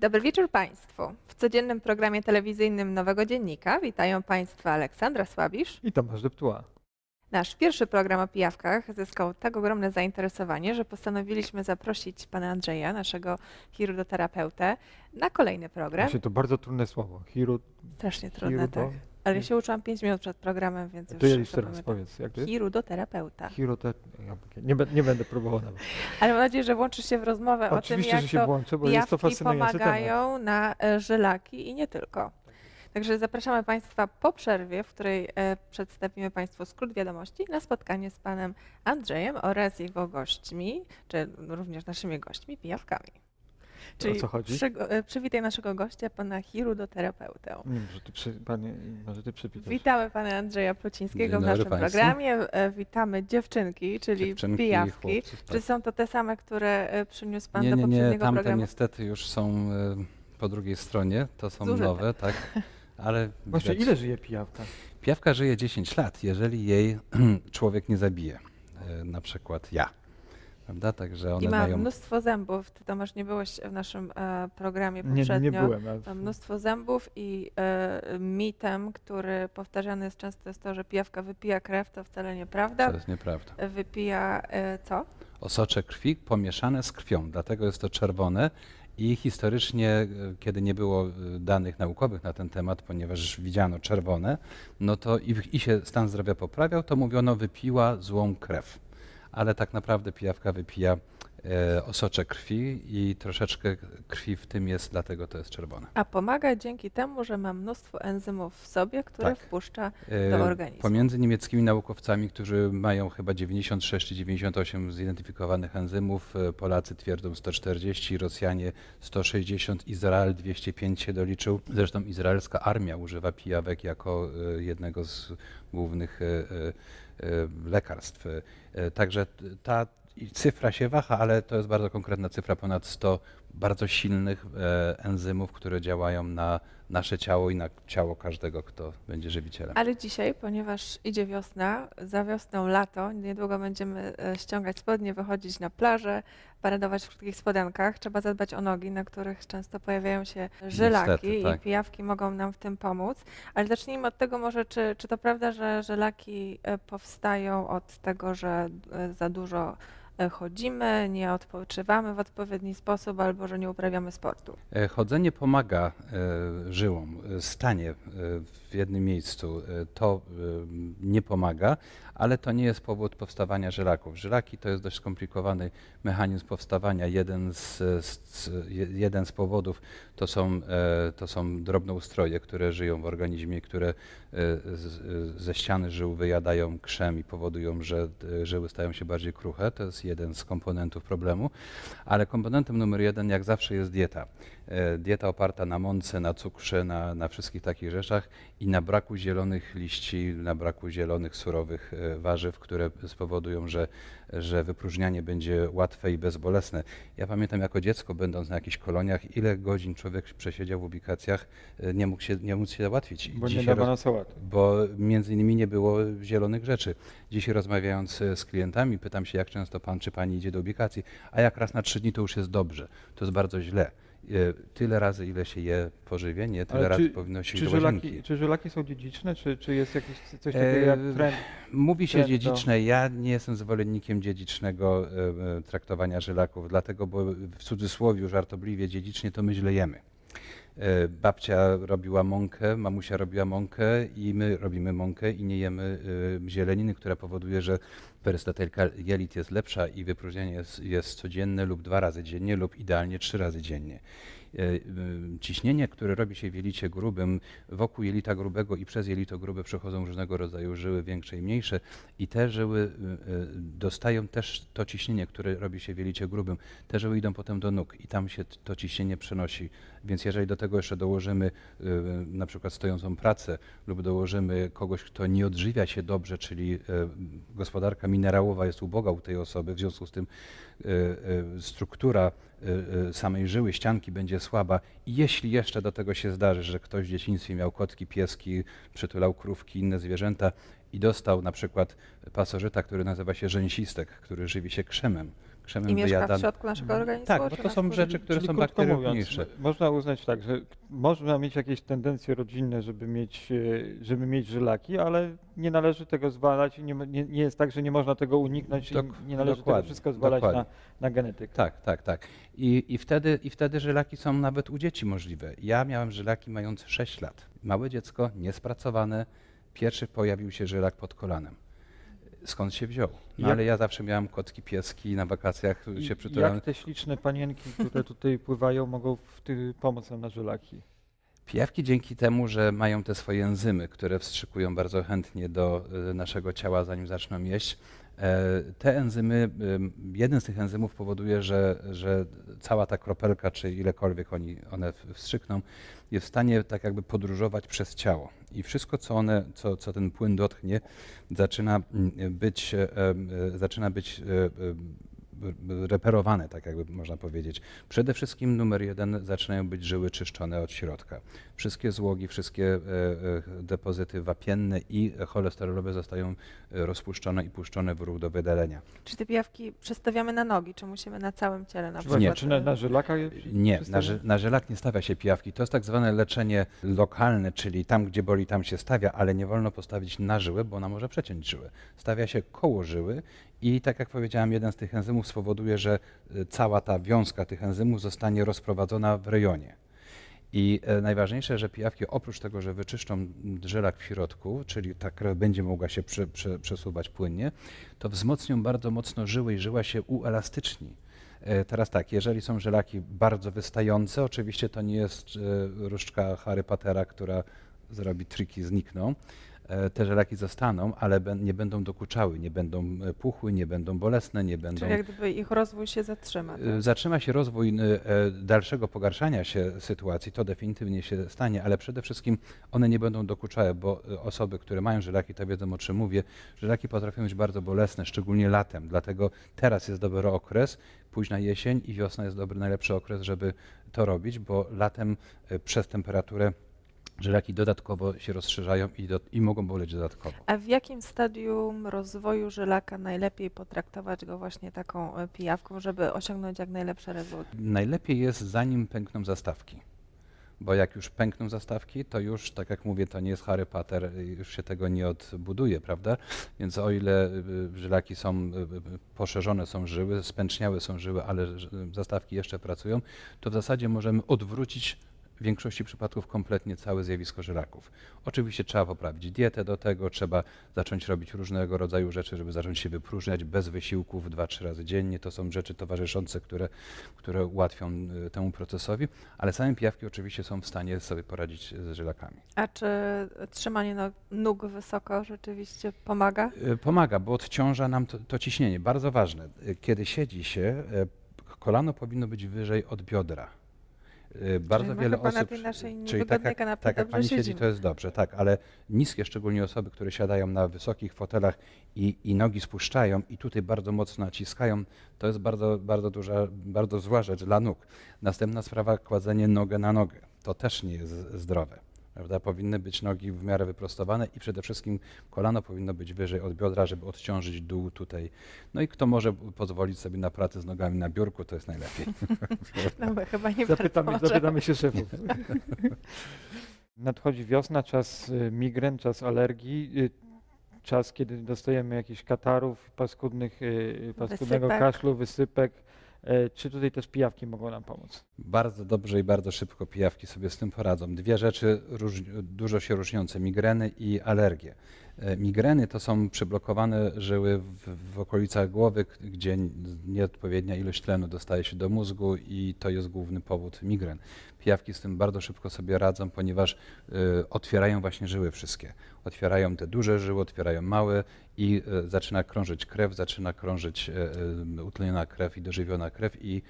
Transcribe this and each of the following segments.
Dobry wieczór Państwu. W codziennym programie telewizyjnym Nowego Dziennika witają Państwa Aleksandra Słabisz. I Tomasz Deptuła. Nasz pierwszy program o pijawkach zyskał tak ogromne zainteresowanie, że postanowiliśmy zaprosić pana Andrzeja, naszego chirurdoterapeutę, na kolejny program. Właśnie to bardzo trudne słowo. Chirut. Strasznie trudne, tak. Ale ja się uczyłam 5 minut przed programem, więc już To jeszcze raz pamiętam. powiedz, jak to jest? Chirudoterapeuta. Chirote... ja Nie, nie będę próbował nawet. Ale mam nadzieję, że włączysz się w rozmowę o tym, Oczywiście, jak że się to włączę, bo jest to pijawki fascynujący temat. pomagają na e, żylaki i nie tylko. Także zapraszamy Państwa po przerwie, w której e, przedstawimy Państwu skrót wiadomości na spotkanie z Panem Andrzejem oraz jego gośćmi, czy również naszymi gośćmi, pijawkami. Czyli co chodzi? przygo- e, przywitaj naszego gościa, Pana chirudoterapeutę. Nie, może ty, przy, panie, może ty przypitasz. Witamy Pana Andrzeja Plocińskiego w naszym państwu. programie. E, Witamy dziewczynki, czyli Dziewczynki pijawki. chłopców, tak. Czy są to te same, które e, przyniósł Pan Nie, do nie, nie, poprzedniego tamte programu? niestety już są po drugiej stronie, to są Zużyte. nowe, tak. Ale Właśnie widać, ile żyje pijawka? Piawka żyje 10 lat, jeżeli jej człowiek nie zabije. Na przykład ja. Prawda? Także one I ma mają. mnóstwo zębów. Ty Tomasz nie byłeś w naszym e, programie Nie, poprzednio. nie byłem. ale- Ma mnóstwo zębów i e, mitem, który powtarzany jest często jest to, że pijawka wypija krew, to wcale nieprawda. To jest nieprawda. Wypija e, co? Osocze krwi pomieszane z krwią, dlatego jest to czerwone. I historycznie, e, kiedy nie było e, danych naukowych na ten temat, ponieważ widziano czerwone, no to i, i się stan zdrowia poprawiał, to mówiono wypiła złą krew. Ale tak naprawdę pijawka wypija osocze krwi i troszeczkę krwi w tym jest, dlatego to jest czerwone. A pomaga dzięki temu, że ma mnóstwo enzymów w sobie, które Tak. wpuszcza E, do organizmu. Pomiędzy niemieckimi naukowcami, którzy mają chyba 96 czy 98 zidentyfikowanych enzymów, e, Polacy twierdzą 140, Rosjanie 160, Izrael 205 się doliczył. Zresztą izraelska armia używa pijawek jako e, jednego z głównych e, e, e, lekarstw. E, Także ta i cyfra się waha, ale to jest bardzo konkretna cyfra, ponad 100 bardzo silnych e, enzymów, które działają na nasze ciało i na ciało każdego, kto będzie żywicielem. Ale dzisiaj, ponieważ idzie wiosna, za wiosną lato, niedługo będziemy e, ściągać spodnie, wychodzić na plażę, paradować w krótkich spodenkach. Trzeba zadbać o nogi, na których często pojawiają się żylaki Niestety, tak. i pijawki mogą nam w tym pomóc. Ale zacznijmy od tego może, czy, czy to prawda, że żylaki e, powstają od tego, że za dużo chodzimy, nie odpoczywamy w odpowiedni sposób albo że nie uprawiamy sportu. E, Chodzenie pomaga e, żyłom. E, Stanie e, w jednym miejscu e, to e, nie pomaga, ale to nie jest powód powstawania żylaków. Żylaki to jest dość skomplikowany mechanizm powstawania. Jeden z, z, je- jeden z powodów to są, e, to są drobnoustroje, które żyją w organizmie, które e, ze ściany żył wyjadają krzem i powodują, że e, żyły stają się bardziej kruche. To jest jeden z komponentów problemu. Ale komponentem numer jeden, jak zawsze, jest dieta. E, Dieta oparta na mące, na cukrze, na, na wszystkich takich rzeczach i na braku zielonych liści, na braku zielonych, surowych e, warzyw, które spowodują, że, że wypróżnianie będzie łatwe i bezbolesne. Ja pamiętam jako dziecko, będąc na jakichś koloniach, ile godzin człowiek przesiedział w ubikacjach, e, nie mógł się, nie mógł się załatwić. Bo nie dzisiaj dawano sałaty. bo między innymi nie było zielonych rzeczy. Dzisiaj rozmawiając z klientami, pytam się, jak często pan czy pani idzie do ubikacji, a jak raz na trzy dni to już jest dobrze. To jest bardzo źle. E, Tyle razy, ile się je pożywienie, tyle Ale razy czy- powinno się Czy do łazienki. żylaki, czy żylaki są dziedziczne, czy, czy jest jakieś coś E, takiego jak trend? Mówi się Trend to- dziedziczne. Ja nie jestem zwolennikiem dziedzicznego e, traktowania żylaków, dlatego, bo w cudzysłowie żartobliwie dziedzicznie to my źle jemy. E, Babcia robiła mąkę, mamusia robiła mąkę i my robimy mąkę i nie jemy e, zieleniny, która powoduje, że perystatyka jelit jest lepsza i wypróżnianie jest, jest codzienne lub dwa razy dziennie lub idealnie trzy razy dziennie. E, y, Ciśnienie, które robi się w jelicie grubym, wokół jelita grubego i przez jelito grube przechodzą różnego rodzaju żyły, większe i mniejsze i te żyły y, dostają też to ciśnienie, które robi się w jelicie grubym. Te żyły idą potem do nóg i tam się to ciśnienie przenosi. Więc jeżeli do tego jeszcze dołożymy na przykład stojącą pracę lub dołożymy kogoś, kto nie odżywia się dobrze, czyli gospodarka minerałowa jest uboga u tej osoby, w związku z tym struktura y, y, samej żyły, ścianki będzie słaba. I jeśli jeszcze do tego się zdarzy, że ktoś w dzieciństwie miał kotki, pieski, przytulał krówki, inne zwierzęta i dostał na przykład pasożyta, który nazywa się rzęsistek, który żywi się krzemem, krzemem I mieszka w środku naszego organizmu? Tak, bo to są rzeczy, które są m- można uznać tak, że można mieć jakieś tendencje rodzinne, żeby mieć, e, żeby mieć żylaki, ale nie należy tego zwalać, i nie, nie, nie jest tak, że nie można tego uniknąć Dok- i nie należy tego wszystko zwalać na, dokładnie. na genetykę. Tak, tak, tak. I, i, wtedy, I wtedy żylaki są nawet u dzieci możliwe. Ja miałem żylaki mające 6 lat. Małe dziecko, niespracowane. Pierwszy pojawił się żylak pod kolanem. Skąd się wziął? No Jak- ale ja zawsze miałem kotki, pieski na wakacjach I się przytulałem. jak te śliczne panienki, które tutaj pływają, mogą w ty, pomóc nam na żylaki? Pijawki dzięki temu, że mają te swoje enzymy, które wstrzykują bardzo chętnie do y, naszego ciała, zanim zaczną jeść. E, Te enzymy, ym, jeden z tych enzymów powoduje, że, że cała ta kropelka, czy ilekolwiek oni, one wstrzykną, jest w stanie tak jakby podróżować przez ciało. I wszystko, co, one, co, co ten płyn dotknie, zaczyna mm, być, e, e, zaczyna być e, reperowane, tak jakby można powiedzieć. Przede wszystkim numer jeden zaczynają być żyły czyszczone od środka. Wszystkie złogi, wszystkie e, e, depozyty wapienne i cholesterolowe zostają e, rozpuszczone i puszczone w ruch do wydalenia. Czy te pijawki przestawiamy na nogi, czy musimy na całym ciele na przykład? właśnie, czy na, na Nie, na, ży- na żelak nie stawia się pijawki. To jest tak zwane leczenie lokalne, czyli tam, gdzie boli, tam się stawia, ale nie wolno postawić na żyłę, bo ona może przeciąć żyłę. Stawia się koło żyły i tak jak powiedziałem, jeden z tych enzymów spowoduje, że y, cała ta wiązka tych enzymów zostanie rozprowadzona w rejonie. I e, najważniejsze, że pijawki oprócz tego, że wyczyszczą żelak w środku, czyli ta krew będzie mogła się prze, prze, przesuwać płynnie, to wzmocnią bardzo mocno żyły i żyła się uelastyczni. E, Teraz tak, jeżeli są żelaki bardzo wystające, oczywiście to nie jest e, różdżka Harry Pottera, która zrobi triki, znikną. E, Te żelaki zostaną, ale nie będą dokuczały, nie będą e, puchły, nie będą bolesne, nie będą Czyli jak gdyby ich rozwój się zatrzyma. tak? Y, Zatrzyma się rozwój e, dalszego pogarszania się sytuacji, to definitywnie się stanie, ale przede wszystkim one nie będą dokuczały, bo osoby, które mają żylaki, to wiedzą o czym mówię. Żylaki potrafią być bardzo bolesne, szczególnie latem, dlatego teraz jest dobry okres, późna jesień i wiosna jest dobry, najlepszy okres, żeby to robić, bo latem przez temperaturę żylaki dodatkowo się rozszerzają i, do, i mogą boleć dodatkowo. A w jakim stadium rozwoju żylaka najlepiej potraktować go właśnie taką e, pijawką, żeby osiągnąć jak najlepsze rezultaty? Najlepiej jest zanim pękną zastawki. Bo jak już pękną zastawki, to już, tak jak mówię, to nie jest Harry Potter, y, już się tego nie odbuduje, prawda? Więc o ile y, żylaki są, y, y, poszerzone są żyły, spęczniałe są żyły, ale zastawki jeszcze pracują, to w zasadzie możemy odwrócić w większości przypadków kompletnie całe zjawisko żylaków. Oczywiście trzeba poprawić dietę do tego, trzeba zacząć robić różnego rodzaju rzeczy, żeby zacząć się wypróżniać bez wysiłków 2-3 razy dziennie. To są rzeczy towarzyszące, które, które ułatwią y, temu procesowi, ale same pijawki oczywiście są w stanie sobie poradzić z żylakami. A czy trzymanie no- nóg wysoko rzeczywiście pomaga? Y, Pomaga, bo odciąża nam to, to ciśnienie. Bardzo ważne. Y, Kiedy siedzi się, y, kolano powinno być wyżej od biodra. Y, Bardzo my wiele chyba na osób. tej naszej czyli tak jak, kanapie tak jak pani siedzi, siedzimy. to jest dobrze, tak, ale niskie, szczególnie osoby, które siadają na wysokich fotelach i, i nogi spuszczają i tutaj bardzo mocno naciskają, to jest bardzo, bardzo duża, bardzo zła rzecz dla nóg. Następna sprawa, kładzenie nogę na nogę. To też nie jest zdrowe. Prawda? Powinny być nogi w miarę wyprostowane i przede wszystkim kolano powinno być wyżej od biodra, żeby odciążyć dół tutaj. No i kto może pozwolić sobie na pracę z nogami na biurku, to jest najlepiej. No chyba nie Zapytamy, zapytamy się szefów. Nadchodzi wiosna, czas y, migren, czas alergii, y, czas, kiedy dostajemy jakichś katarów, paskudnych, y, paskudnego Wysypek. kaszlu, wysypek. E, Czy tutaj też pijawki mogą nam pomóc? Bardzo dobrze i bardzo szybko pijawki sobie z tym poradzą. Dwie rzeczy dużo się różniące, migreny i alergie. E, Migreny to są przyblokowane żyły w, w okolicach głowy, gdzie nieodpowiednia ilość tlenu dostaje się do mózgu i to jest główny powód migren. Pijawki z tym bardzo szybko sobie radzą, ponieważ y, otwierają właśnie żyły wszystkie. Otwierają te duże żyły, otwierają małe i y, zaczyna krążyć krew, zaczyna krążyć y, utleniona krew i dożywiona krew i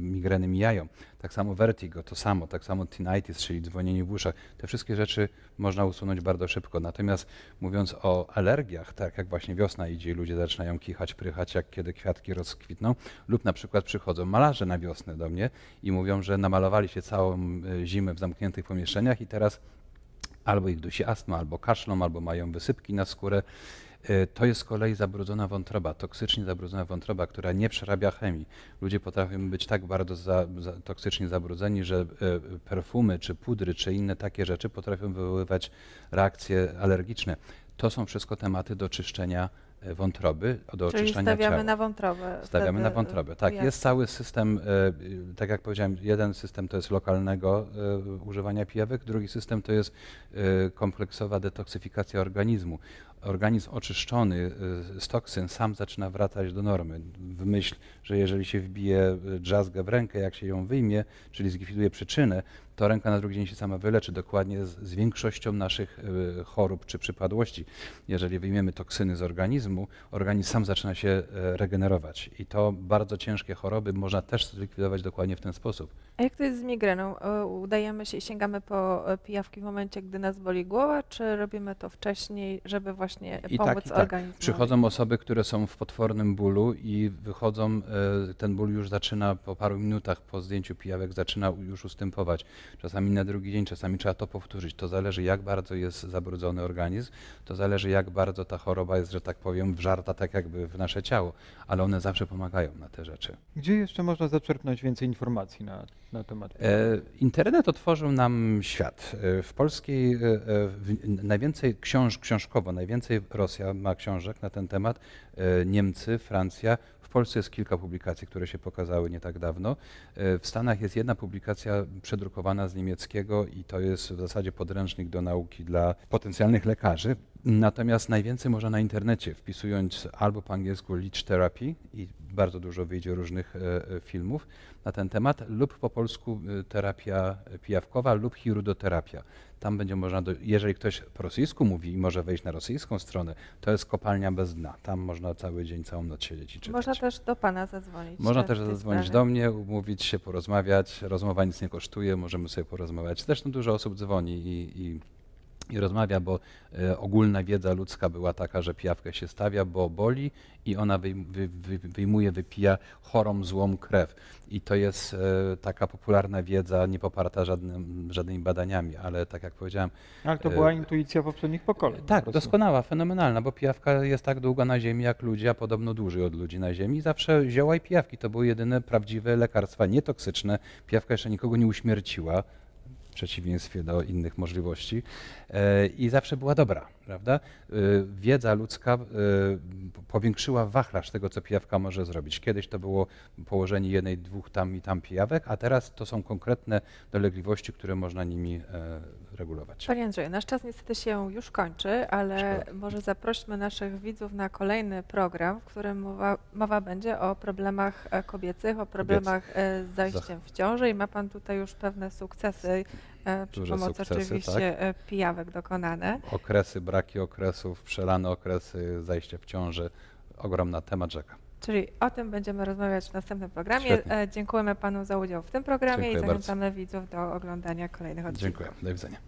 migreny mijają. Tak samo vertigo, to samo, tak samo tinnitus, czyli dzwonienie w uszach. Te wszystkie rzeczy można usunąć bardzo szybko. Natomiast mówiąc o alergiach, tak jak właśnie wiosna idzie i ludzie zaczynają kichać, prychać, jak kiedy kwiatki rozkwitną, lub na przykład przychodzą malarze na wiosnę do mnie i mówią, że namalowali się całą y, zimę w zamkniętych pomieszczeniach i teraz albo ich dusi astma, albo kaszlą, albo mają wysypki na skórę. E, To jest z kolei zabrudzona wątroba, toksycznie zabrudzona wątroba, która nie przerabia chemii. Ludzie potrafią być tak bardzo za, za, toksycznie zabrudzeni, że e, perfumy, czy pudry, czy inne takie rzeczy potrafią wywoływać reakcje alergiczne. To są wszystko tematy do czyszczenia e, wątroby, do Czyli oczyszczania stawiamy ciała. na wątrobę. Stawiamy na wątrobę. Tak, jasne. jest cały system, y, tak jak powiedziałem, jeden system to jest lokalnego używania pijawek, drugi system to jest kompleksowa detoksyfikacja organizmu. Organizm oczyszczony e, z toksyn sam zaczyna wracać do normy. W myśl, że jeżeli się wbije e, drzazgę w rękę, jak się ją wyjmie, czyli zlikwiduje przyczynę, to ręka na drugi dzień się sama wyleczy, dokładnie z, z większością naszych e, chorób czy przypadłości. Jeżeli wyjmiemy toksyny z organizmu, organizm sam zaczyna się e, regenerować. I to bardzo ciężkie choroby można też zlikwidować dokładnie w ten sposób. A jak to jest z migreną? Udajemy się i sięgamy po e, pijawki w momencie, gdy nas boli głowa, czy robimy to wcześniej, żeby właśnie I pomóc tak, i tak. organizmowi? Przychodzą osoby, które są w potwornym bólu i wychodzą, e, ten ból już zaczyna po paru minutach po zdjęciu pijawek, zaczyna już ustępować. Czasami na drugi dzień, czasami trzeba to powtórzyć. To zależy, jak bardzo jest zabrudzony organizm, to zależy, jak bardzo ta choroba jest, że tak powiem, wżarta tak jakby w nasze ciało, ale one zawsze pomagają na te rzeczy. Gdzie jeszcze można zaczerpnąć więcej informacji na, na temat? E, Internet otworzył nam świat. E, W polskiej e, e, w- najwięcej książ, książkowo, najwięcej Rosja ma książek na ten temat, e, Niemcy, Francja. W Polsce jest kilka publikacji, które się pokazały nie tak dawno. E, W Stanach jest jedna publikacja przedrukowana z niemieckiego i to jest w zasadzie podręcznik do nauki dla potencjalnych lekarzy. Natomiast najwięcej można na internecie, wpisując albo po angielsku Leech Therapy i bardzo dużo wyjdzie różnych e, e, filmów na ten temat, lub po polsku e, terapia pijawkowa lub hirudoterapia. Tam będzie można, do, jeżeli ktoś po rosyjsku mówi i może wejść na rosyjską stronę, to jest kopalnia bez dna. Tam można cały dzień, całą noc siedzieć i czytać. Można też do Pana zadzwonić. Można też zadzwonić sprawie. do mnie, umówić się, porozmawiać. Rozmowa nic nie kosztuje, możemy sobie porozmawiać. Zresztą dużo osób dzwoni i, i, i rozmawia, bo e, ogólna wiedza ludzka była taka, że pijawkę się stawia, bo boli i ona wyjm, wy, wy, wyjmuje, wypija chorą, złą krew. I to jest e, taka popularna wiedza, nie poparta żadnym, żadnymi badaniami, ale tak jak powiedziałem, Ale to e, była intuicja poprzednich pokoleń. po tak, prostu. doskonała, fenomenalna, bo pijawka jest tak długa na ziemi jak ludzie, a podobno dłużej od ludzi na ziemi. Zawsze zioła i pijawki to były jedyne prawdziwe lekarstwa, nietoksyczne. Pijawka jeszcze nikogo nie uśmierciła, przeciwieństwie do innych możliwości. E, I zawsze była dobra, prawda? E, Wiedza ludzka e, powiększyła wachlarz tego, co pijawka może zrobić. Kiedyś to było położenie jednej, dwóch tam i tam pijawek, a teraz to są konkretne dolegliwości, które można nimi regulować. Panie Andrzeju, nasz czas niestety się już kończy, ale Szkoda. może zaprośmy naszych widzów na kolejny program, w którym mowa, mowa będzie o problemach e, kobiecych, o problemach e, z zajściem w ciąży i ma Pan tutaj już pewne sukcesy e, przy Duże pomocy sukcesy, oczywiście tak. e, pijawek dokonane. okresy, braki okresów, przelane okresy, zajście w ciąży. Ogromna temat rzeka. Czyli o tym będziemy rozmawiać w następnym programie. Świetnie. E, Dziękujemy Panu za udział w tym programie Dziękuję i bardzo. zachęcamy widzów do oglądania kolejnych odcinków. Dziękuję. Do widzenia.